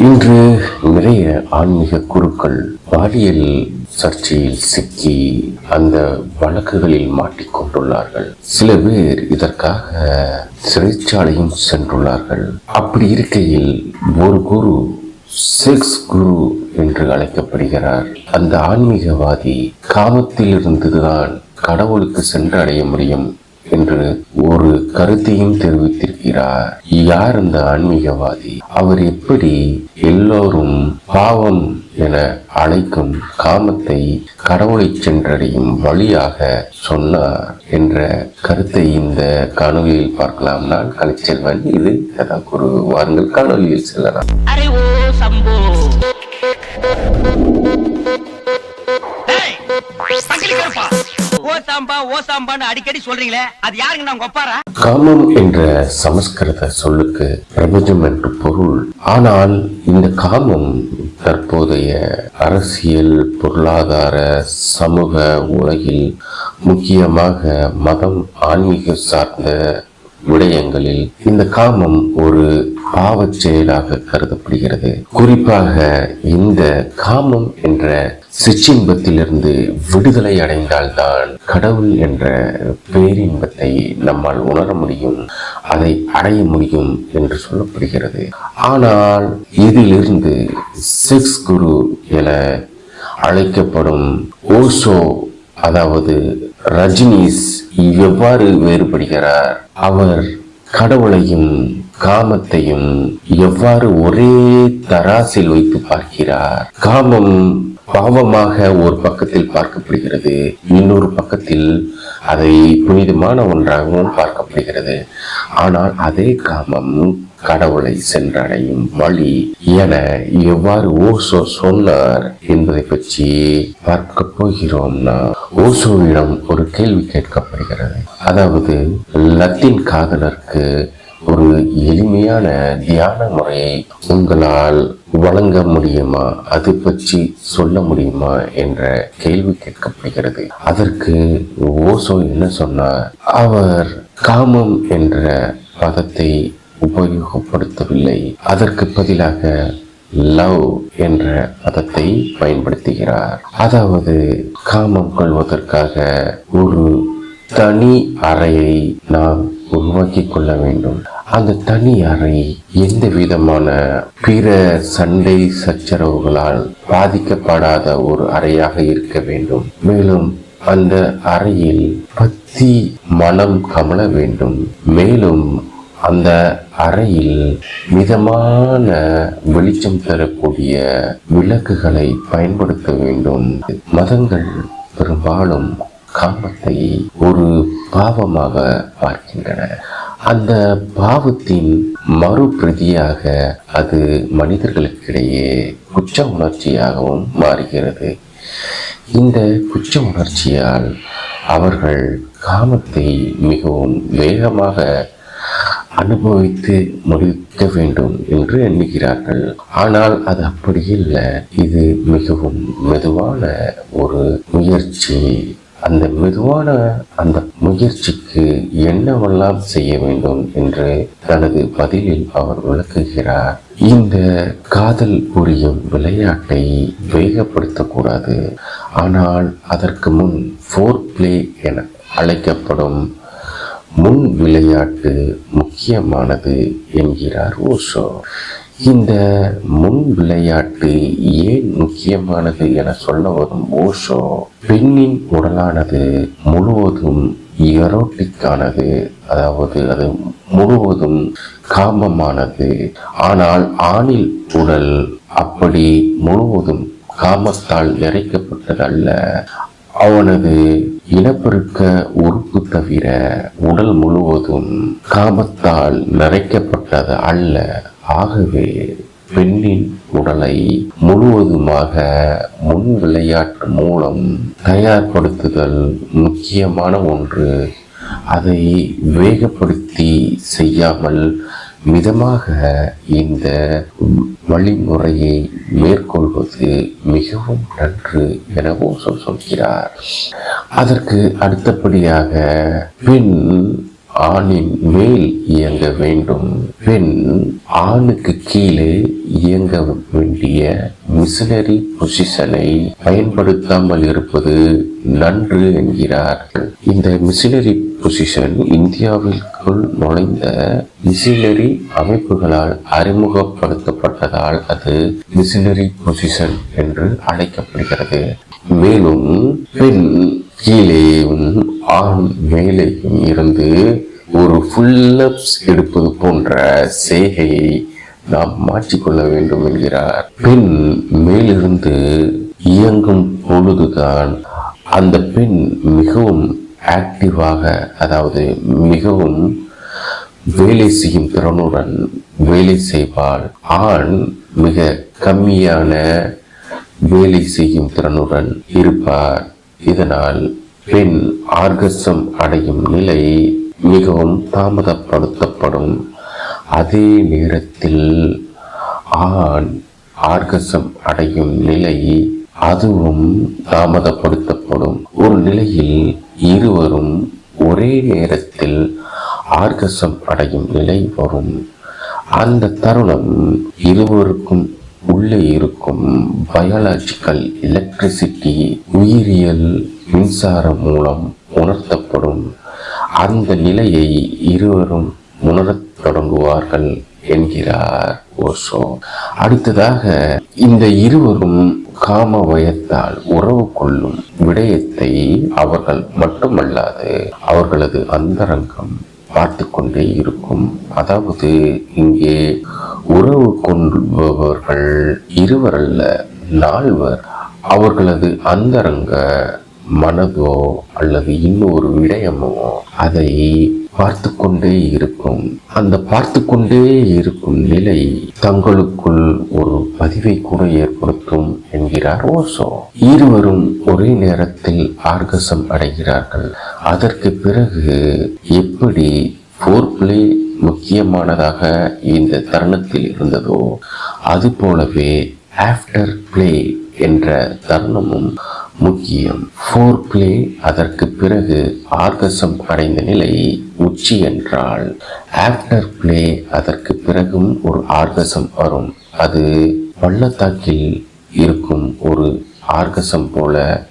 இன்று நிறைய ஆன்மீக குருக்கள் பாலியல் சர்ச்சையில் சிக்கி அந்த வழக்குகளில் மாட்டிக்கொண்டுள்ளார்கள் சில பேர் இதற்காக சிறைச்சாலையும் சென்றுள்ளார்கள். அப்படி இருக்கையில் ஒரு குரு செக்ஸ் குரு என்று அழைக்கப்படுகிறார். அந்த ஆன்மீகவாதி காமத்திலிருந்துதான் கடவுளுக்கு சென்றடைய முடியும். என்று ஒரு கருத்தையும் தெரிவித்திருக்கிறார். யார் அந்த ஆன்மீகவாதி? அவர் எப்படி எல்லோரும் பாவம் என அழைக்கும் காமத்தை கடவுளை சென்றடையும் வழியாக சொன்னார் என்ற கருத்தை இந்த காணொலியில் பார்க்கலாம். நான் கலைச்செல்வன் இது கதா குரு வாருங்கள். காணொலியில் செல்லலாம். சாம்பா ஓ சாம்பான்னு அடிக்கடி சொல்றீங்களே அது யாருங்க நான் ஒப்பாரா காமம் என்ற சமஸ்கிருத சொல்லுக்கு பிரபஞ்சம் என்று பொருள். ஆனால் இந்த காமம் தற்போதைய அரசியல் பொருளாதார சமூக உலகில் முக்கியமாக மதம் ஆன்மீக சார்ந்த விடயங்களில் இந்த காமம் ஒரு பாவச் செயலாக கருதப்படுகிறது. குறிப்பாக இந்த காமம் என்ற சிற்றின்பத்திலிருந்து விடுதலை அடைந்தால்தான் கடவுள் என்ற பேரின்பத்தை நம்மால் உணர முடியும் அதை அடைய முடியும் என்று சொல்லப்படுகிறது. ஆனால் இதிலிருந்து சிக்ஸ் குரு என அழைக்கப்படும் ஓசோ அதாவது ரஜினிஸ் எவ்வாறு வேறுபடுகிறார்? அவர் கடவுளையும் காமத்தையும் எவ்வாறு ஒரே தராசில் வைத்து பார்க்கிறார்? காமம் பாவமாக ஒரு பக்கத்தில் பார்க்கப்படுகிறது இன்னொரு பக்கத்தில் அதை புனிதமான ஒன்றாகவும் பார்க்கப்படுகிறது. ஆனால் அதே காமம் கடவுளை சென்றடையும் வழி என எவ்வாறு ஓசோ சொன்னார் என்பதை பற்றி பார்க்க போகிறோம்னா ஓசோவிடம் ஒரு கேள்வி கேட்கப்படுகிறது. அதாவது லத்தீன் காதலருக்கு ஒரு எளிமையான தியான முறையை உங்களால் வழங்க முடியுமா? அது பற்றி சொல்ல முடியுமா? என்ற கேள்வி கேட்கப்படுகிறது. அதற்கு ஓசோ என்ன சொன்னார்? அவர் காமம் என்ற பதத்தை உபயோகப்படுத்தவில்லை. அதற்கு பதிலாக லவ் என்ற பதத்தை பயன்படுத்துகிறார். அதாவது காமம் கொள்வதற்காக ஒரு தனி அறையை நாம் உருவாக்கி கொள்ள வேண்டும். அந்த தனி அறை. எந்த விதமான பிற சண்டை சச்சரவுகளால் பாதிக்கப்படாத ஒரு அறையாக இருக்க வேண்டும். மேலும் அந்த அறையில் பத்தி மனம் கமல வேண்டும். மேலும் அந்த அறையில் மிதமான வெளிச்சம் தரக்கூடிய விளக்குகளை பயன்படுத்த வேண்டும். மதங்கள் பெரும்பாலும் காமத்தை ஒரு பாவமாக பார்க்கின்றன அந்த பாவத்தின் மறுபிரதியாக அது மனிதர்களுக்கிடையே குற்ற உணர்ச்சியாகவும் மாறுகிறது. இந்த குற்ற உணர்ச்சியால் அவர்கள் காமத்தை மிகவும் வேகமாக அனுபவித்து முடிக்க வேண்டும் என்று எண்ணுகிறார்கள். ஆனால் அது அப்படி இல்லை. இது மிகவும் மெதுவான ஒரு முயற்சி. அந்த மெதுவான அந்த முயற்சிக்கு என்னவெல்லாம் செய்ய வேண்டும் என்று தனது பதிலில் அவர் விளக்குகிறார். இந்த காதல் புரியும் விளையாட்டை வேகப்படுத்தக்கூடாது ஆனால் அதற்கு முன் ஃபோர் பிளே என அழைக்கப்படும் முன் விளையாட்டு முக்கியமானது என்கிறார் ஓஷோ. இந்த முன் விளையாட்டு ஏன் முக்கியமானது என சொல்ல வரும் ஓஷோ? பெண்ணின் உடலானது முழுவதும் எரோட்டிக்கானது அதாவது அது முழுவதும் காமமானது. ஆனால் ஆணில் உடல் அப்படி முழுவதும் காமத்தால் நிறைக்கப்பட்டது அல்ல அவனது இனப்பெருக்க உறுப்பு தவிர உடல் முழுவதும் காமத்தால் நிறைக்கப்பட்டது அல்ல. ஆகவே பெண்ணின் உடலை முழுவதுமாக முன் விளையாட்டு மூலம் தயார்படுத்துதல் முக்கியமான ஒன்று. அதை வேகப்படுத்தி செய்யாமல் மிதமாக இந்த வழிமுறையை மேற்கொள்வது மிகவும் நன்று என ஓசோ சொல்கிறார். அதற்கு அடுத்தபடியாக பெண் ஆணின் மேல் இயங்க வேண்டும். பெண் ஆணுக்கு கீழே இயங்க வேண்டிய மிஷனரி பொசிஷனை பயன்படுத்தாமல் இருப்பது நன்று என்கிறார். இந்த மிஷினரி பொசிஷன் இந்தியாவிற்குள் நுழைந்த மிஷினரி அமைப்புகளால் அறிமுகப்படுத்தப்பட்டதால் அது மிஷினரி பொசிஷன் என்று அழைக்கப்படுகிறது. மேலும் பெண் கீழேயும் ஆண் மேலேயும் இருந்து ஒரு ஃபுல்லப்ஸ் எடுப்பது போன்ற செய்கையை நாம் மாற்றிக்கொள்ள வேண்டும் என்கிறார். பெண் மேலிருந்து இயங்கும் பொழுதுதான் அந்த பெண் மிகவும் ஆக்டிவாக அதாவது மிகவும் வேலை செய்யும் திறனுடன் வேலை செய்வாள். ஆண் மிக கம்மியான வேலை செய்யும் திறனுடன் இருப்பார். இதனால் பெண் ஆர்கசம் அடையும் நிலை மிகவும் தாமதப்படுத்தப்படும். அதே நேரத்தில் ஆண் ஆர்கசம் அடையும் நிலை அதுவும் தாமதப்படுத்தப்படும். ஒரு நிலையில் இருவரும் ஒரே நேரத்தில் ஆர்கசம் அடையும் நிலை வரும். அந்த தருணம் இருவருக்கும் உள்ளே இருக்கும் பயாலஜிக்கல் எலக்ட்ரிசிட்டி உயிரியல் மின்சாரம் மூலம் உணர்த்தப்படும். அந்த நிலையை இருவரும் உணர தொடங்குவார்கள் என்கிறார் ஓஷோ அடுத்ததாக இந்த இருவரும் காம வயத்தால் உறவு கொள்ளும் விடயத்தை அவர்கள் மட்டுமல்லாது அவர்களது அந்தரங்கம் பார்த்து கொண்டே இருக்கும். அதாவது இங்கே உறவு கொள்பவர்கள் இருவரல்ல நால்வர் அவர்களது அந்தரங்க மனதோ அல்லது இன்னொரு விடயமோ அதை பார்த்து கொண்டே இருக்கும். அந்த பார்த்து கொண்டே இருக்கும் நிலை தங்களுக்குள் ஒரு பதிவை கூட ஏற்படுத்தும் என்கிறார் ஓசோ. இருவரும் ஒரே நேரத்தில் ஆர்கசம் அடைகிறார்கள். அதற்கு பிறகு எப்படி போர் பிளே முக்கியமானதாக இந்த தருணத்தில் இருந்ததோ அது போலவே ஆஃப்டர் பிளே என்ற தருணமும் முக்கியம். ஃபோர் பிளே அதற்கு பிறகு ஆர்கசம் அடைந்த நிலை உச்சி என்றால் ஆஃப்டர் பிளே அதற்கு பிறகும் ஒரு ஆர்கசம் வரும். அது பள்ளத்தாக்கில் இருக்கும் ஒரு ஆர்கசம் போல.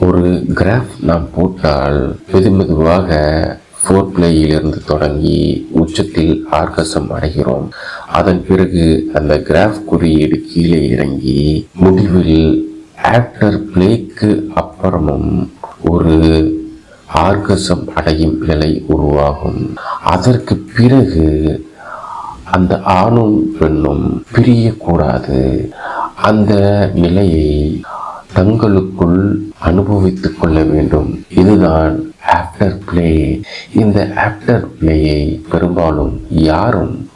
ஒரு கிராஃப் நாம் போட்டால் மெது மெதுவாக ஃபோர் பிளேயிலிருந்து தொடங்கி உச்சத்தில் ஆர்கசம் அடைகிறோம். அதன் பிறகு அந்த கிராஃப் குறியீடு கீழே இறங்கி முடிவில் ஆஃப்டர் பிளேக்கு அப்புறமும் ஒரு ஆர்கசம் அடையும் நிலை உருவாகும். அதற்கு பிறகு அந்த ஆணும் பெண்ணும் பிரியக்கூடாது. அந்த நிலையை தங்களுக்குள் அனுபவித்துக் கொள்ள வேண்டும். இதுதான் ஆஃப்டர் பிளே இந்த ஆஃப்டர் பிளேயை பெரும்பாலும் யாரும்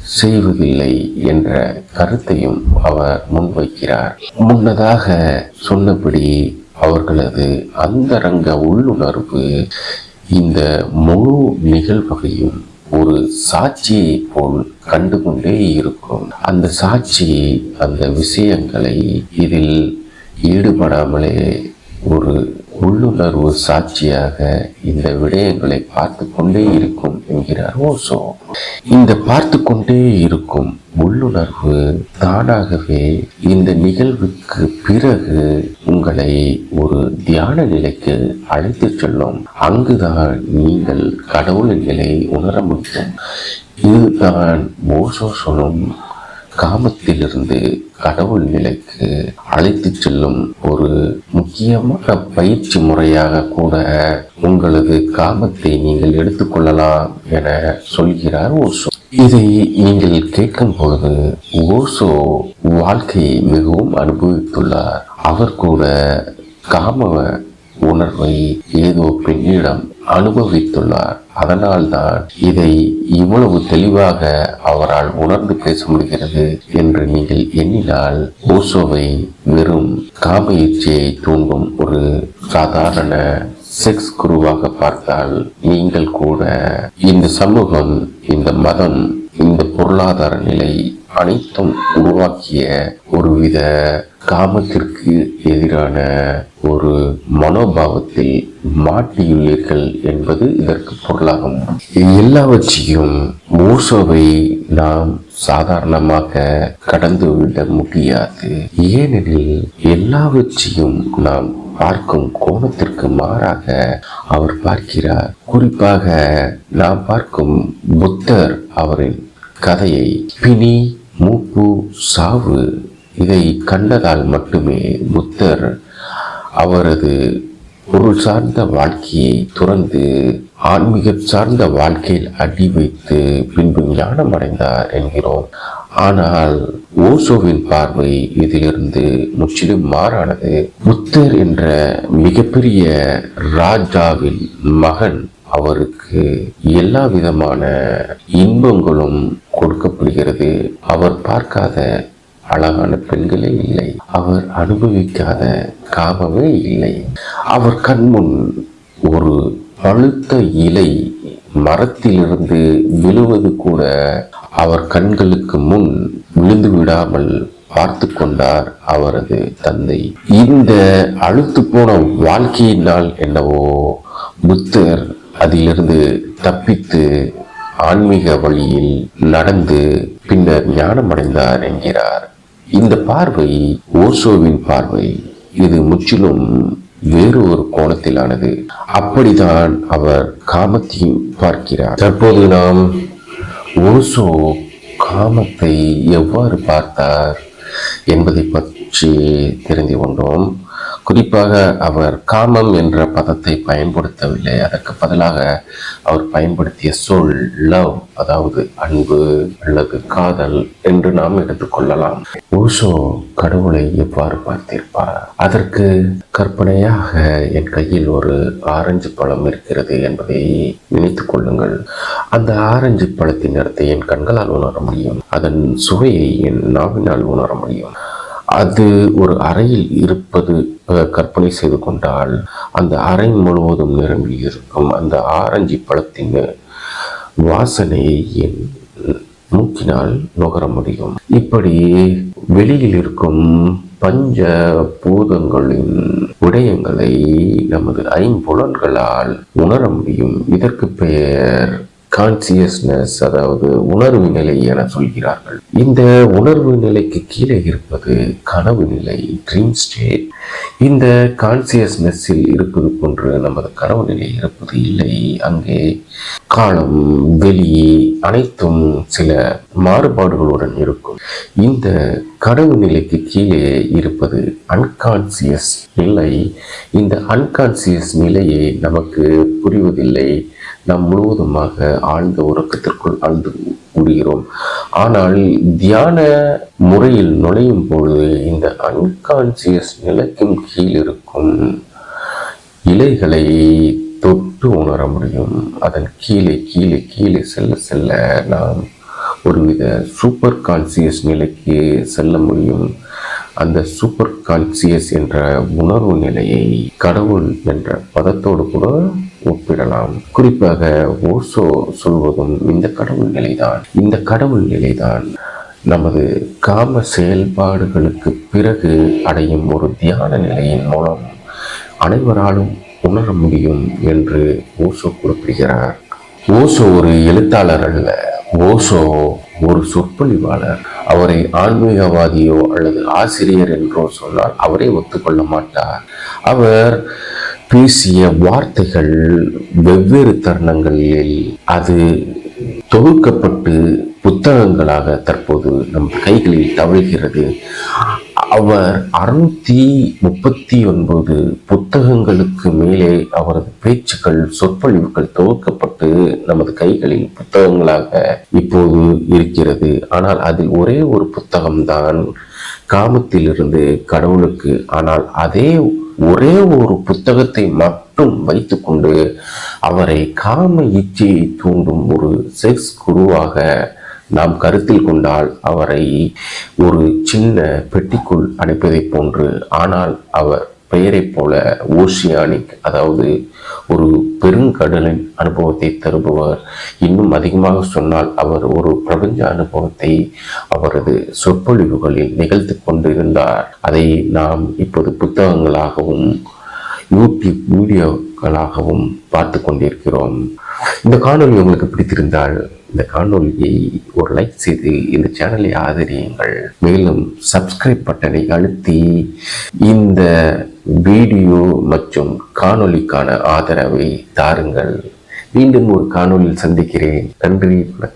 செய்வதில்லை என்ற கருத்தையும் அவர் முன்வைக்கிறார். முன்னதாக சொன்னபடி அவர்களது அந்தரங்க உள்ளுணர்வு இந்த முழு நிகழ்வகையும் ஒரு சாட்சியை போல் கண்டுகொண்டே இருக்கும். அந்த சாட்சி அந்த விஷயங்களை இதில் ஈடுபடாமலே ஒரு உள்ளுணர்வு சாட்சியாக இந்த விடயங்களை பார்த்து கொண்டே இருக்கும் என்கிறார் ஓசோ. இந்த பார்த்து கொண்டே இருக்கும் உள்ளுணர்வு தானாகவே இந்த நிகழ்வுக்கு பிறகு உங்களை ஒரு தியான நிலைக்கு அழைத்து செல்லும். அங்குதான் நீங்கள் கடவுளின் நிலை உணர முடியும். இதுதான் ஓசோ சொல்லும் காமத்திலிருந்து கடவுள் நிலைக்கு அழைத்து செல்லும் ஒரு முக்கியமான பயிற்சி முறையாக கூட உங்களது காமத்தை நீங்கள் எடுத்துக்கொள்ளலாம் என சொல்கிறார் ஓசோ. இதை நீங்கள் கேட்கும் பொழுது ஓசோ வாழ்க்கையை மிகவும் அனுபவித்துள்ளார். அவர் கூட காம உணர்வை ஏதோ பெண்ணிடம் அனுபவித்துள்ளார். அதனால்தான் இதை இவ்வளவு தெளிவாக அவரால் உணர்ந்து பேச முடிகிறது என்று நீங்கள் எண்ணினால் ஓசோவை வெறும் காம இச்சையை தூண்டும் ஒரு சாதாரண செக்ஸ் குருவாக பார்த்தால் நீங்கள் கூட இந்த சமூகம் இந்த மதம் இந்த பொருளாதார நிலை அனைத்தும் உருவாக்கிய ஒருவித காமத்திற்கு எதிரான ஒரு மனோபாவத்தில் மாட்டியுள்ளீர்கள் என்பது இதற்கு பொருளாகும். எல்லாவற்றையும் மூசோவை நாம் சாதாரணமாக கடந்துவிட முடியாது. ஏனெனில் எல்லாவற்றையும் நாம் பார்க்கும் கோணத்திற்கு மாறாக அவர் பார்க்கிறார். குறிப்பாக நாம் பார்க்கும் புத்தர் அவரின் கதையை. பிணி மூப்பு சாவு இதை கண்டதால் மட்டுமே புத்தர் அவரது பொருள் சார்ந்த வாழ்க்கையை துறந்து ஆன்மீகம் சார்ந்த வாழ்க்கையில் அடி வைத்து பின்பு ஞானம் அடைந்தார் என்கிறோம். ஆனால் ஓசோவின் பார்வை இதிலிருந்து முற்றிலும் மாறானது. புத்தர் என்ற மிகப்பெரிய ராஜாவின் மகன் அவருக்கு எல்லா விதமான இன்பங்களும் கொடுக்கப்படுகிறது. அவர் பார்க்காத அழகான பெண்களே இல்லை. அவர் அனுபவிக்காத காமமே இல்லை. அவர் கண்முன் ஒரு பழுத்த இலை மரத்திலிருந்து விழுவது கூட அவர் கண்களுக்கு முன் விழுந்து விடாமல் பார்த்து கொண்டார் அவரது தந்தை. இந்த அழுத்து போன வாழ்க்கையினால் என்னவோ புத்தர் அதிலிருந்து தப்பித்து ஆன்மீக வழியில் நடந்து பின்னர் ஞானமடைந்தார் என்கிறார். இந்த பார்வை ஓசோவின் பார்வை இது முற்றிலும் வேறு ஒரு கோணத்திலானது. அப்படிதான் அவர் காமத்தையும் பார்க்கிறார். தற்போது நாம் ஓசோ காமத்தை எவ்வாறு பார்த்தார் என்பதை பற்றி தெரிந்து கொண்டோம். குறிப்பாக அவர் காமம் என்ற பதத்தை பயன்படுத்தவில்லை. அதற்கு பதிலாக அவர் பயன்படுத்திய சொல் லவ் அதாவது அன்பு அல்லது காதல் என்று நாம் எடுத்துக்கொள்ளலாம் ஓஷோ கடவுளை எவ்வாறு பார்த்திருப்பார்? அதற்கு கற்பனையாக என் கையில் ஒரு ஆரஞ்சு பழம் இருக்கிறது என்பதை நினைத்துக் கொள்ளுங்கள். அந்த ஆரஞ்சு பழத்தின் நிறத்தை என் கண்களால் உணர முடியும். அதன் சுவையை என் நாவினால் உணர முடியும். அது ஒரு அறையில் இருப்பது கற்பனை செய்து கொண்டால் அந்த அறை முழுவதும் நிரம்பி இருக்கும். அந்த ஆரஞ்சு பழத்தின் வாசனையை என் மூக்கினால் நுகர முடியும். இப்படி வெளியில் இருக்கும் பஞ்ச பூதங்களின் விடயங்களை நமது ஐம்புலன்களால் உணர முடியும். இதற்கு பெயர் கான்சியஸ்னஸ் அதாவது உணர்வு நிலை என சொல்கிறார்கள். இந்த உணர்வு நிலைக்கு கீழே இருப்பது கனவு நிலை ட்ரீம் ஸ்டேட் இந்த கான்சியஸ்னஸில் இருப்பது போன்று நமது கனவு நிலை இருப்பது இல்லை. அங்கே காலம் வெளி அனைத்தும் சில மாறுபாடுகளுடன் இருக்கும். இந்த கனவு நிலைக்கு கீழே இருப்பது அன்கான்சியஸ் நிலை. இந்த அன்கான்சியஸ் நிலையை நமக்கு புரிவதில்லை. நாம் முழுவதுமாக ஆழ்ந்த உறக்கத்திற்குள் ஆழ்ந்து கூடுகிறோம் ஆனால் தியான முறையில் நுழையும் பொழுது இந்த அன்கான்சியஸ் நிலைக்கும் கீழ் இருக்கும் இலைகளை தொட்டு உணர முடியும். அதன் கீழே கீழே கீழே செல்ல செல்ல நாம் ஒருவித சூப்பர் கான்சியஸ் நிலைக்கு செல்ல முடியும். அந்த சூப்பர் கான்சியஸ் என்ற உணர்வு நிலையை கடவுள் என்ற பதத்தோடு கூட ஒப்பிடலாம். குறிப்பாக ஓசோ சொல்வதும் இந்த கடவுள் நிலைதான். இந்த கடவுள் நிலைதான் நமது காம செயல்பாடுகளுக்கு பிறகு அடையும் ஒரு தியான நிலையின் மூலம் அனைவராலும் உணர முடியும் என்று ஓசோ குறிப்பிடுகிறார். ஓசோ ஒரு எழுத்தாளர் அல்ல. ஓசோ ஒரு சொற்பொழிவாளர். அவரை ஆன்மீகவாதியோ அல்லது ஆசிரியர் என்றோ சொன்னால் அவரே ஒத்துக்கொள்ள மாட்டார். அவர் பேசிய வார்த்தைகள் வெவ்வேறு தருணங்களில் அது தொகுக்கப்பட்டு புத்தகங்களாக தற்போது நம் கைகளில் தவழ்கிறது. அவர் அறுநூத்தி முப்பத்தி ஒன்பது புத்தகங்களுக்கு மேலே அவரது பேச்சுக்கள் சொற்பொழிவுகள் தொகுக்கப்பட்டு நமது கைகளில் புத்தகங்களாக இப்போது இருக்கிறது. ஆனால் அதில் ஒரே ஒரு புத்தகம்தான் காமத்திலிருந்து கடவுளுக்கு. ஆனால் அதே ஒரே ஒரு புத்தகத்தை மட்டும் வைத்துக்கொண்டு அவரை காம இச்சையை தூண்டும் ஒரு செக்ஸ் குருவாக நாம் கருத்தில் கொண்டால் அவரை ஒரு சின்ன பெட்டிக்குள் அடைப்பதைப் போன்று ஆனால் அவர் பெயரைப் போல ஓசியானிக் அதாவது ஒரு பெருங்கடலின் அனுபவத்தை தருபவர். இன்னும் அதிகமாக சொன்னால் அவர் ஒரு பிரபஞ்ச அனுபவத்தை அவரது சொற்பொழிவுகளில் நிகழ்த்து கொண்டிருந்தார். அதை நாம் இப்போது புத்தகங்களாகவும் யூடியூப் வீடியோக்களாகவும் பார்த்து கொண்டிருக்கிறோம். இந்த காணொளி உங்களுக்கு பிடித்திருந்தால் இந்த காணொலியை ஒரு லைக் செய்து இந்த சேனலை ஆதரியுங்கள். மேலும் சப்ஸ்கிரைப் பட்டனை அழுத்தி இந்த வீடியோ மற்றும் காணொளிக்கான ஆதரவை தாருங்கள். மீண்டும் ஒரு காணொளியில் சந்திக்கிறேன். நன்றி வணக்கம்.